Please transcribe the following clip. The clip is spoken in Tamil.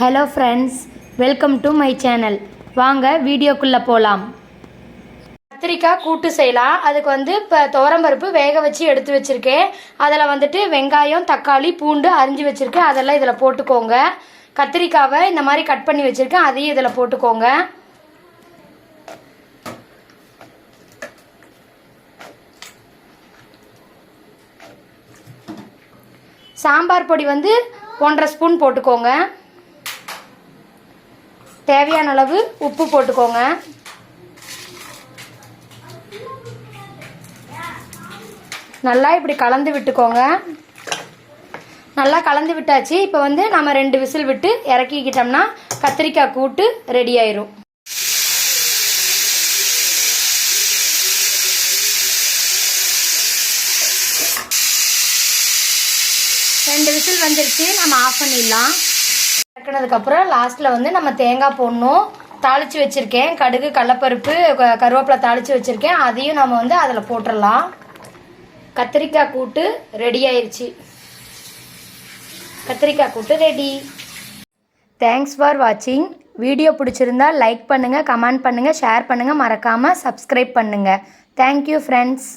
Hello friends welcome to my channel வாங்க வீடியோக்குள்ளே போகலாம் கத்திரிக்காய் கூட்டு செய்யலாம். அதுக்கு வந்து இப்போ துவரம்பருப்பு வேக வச்சு எடுத்து வச்சுருக்கேன். அதில் வந்துட்டு வெங்காயம் தக்காளி பூண்டு அரிஞ்சு வச்சுருக்கேன். அதெல்லாம் இதில் போட்டுக்கோங்க. கத்திரிக்காவை இந்த மாதிரி கட் பண்ணி வச்சுருக்கேன். அதையும் இதில் போட்டுக்கோங்க. சாம்பார் பொடி வந்து ஒன்றரை ஸ்பூன் போட்டுக்கோங்க. தேவையான அளவு உப்பு போட்டுக்கோங்க. நல்லா இப்படி கலந்து விட்டுக்கோங்க. நல்லா கலந்து விட்டாச்சு. இப்போ வந்து நம்ம ரெண்டு விசில் விட்டு இறக்கிக்கிட்டோம்னா கத்திரிக்காய் கூட்டு ரெடி ஆயிரும். ரெண்டு விசில் வந்துருச்சு. நம்ம ஆஃப் பண்ணிடலாம். வதக்கினதுக்கப்புறம் லாஸ்ட்டில் வந்து நம்ம தேங்காய் போடணும். தாளித்து வச்சுருக்கேன். கடுகு கடலப்பருப்பு க- கருவேப்பிலை தாளித்து வச்சுருக்கேன். அதையும் நம்ம வந்து அதில் போட்டுடலாம் கத்திரிக்காய் கூட்டு ரெடி ஆயிடுச்சு கத்திரிக்காய் கூட்டு ரெடி தேங்க்ஸ் ஃபார் வாட்சிங் வீடியோ பிடிச்சிருந்தா லைக் பண்ணுங்கள் கமெண்ட் பண்ணுங்கள் ஷேர் பண்ணுங்கள் மறக்காமல் சப்ஸ்கிரைப் பண்ணுங்கள் தேங்க்யூ ஃப்ரெண்ட்ஸ்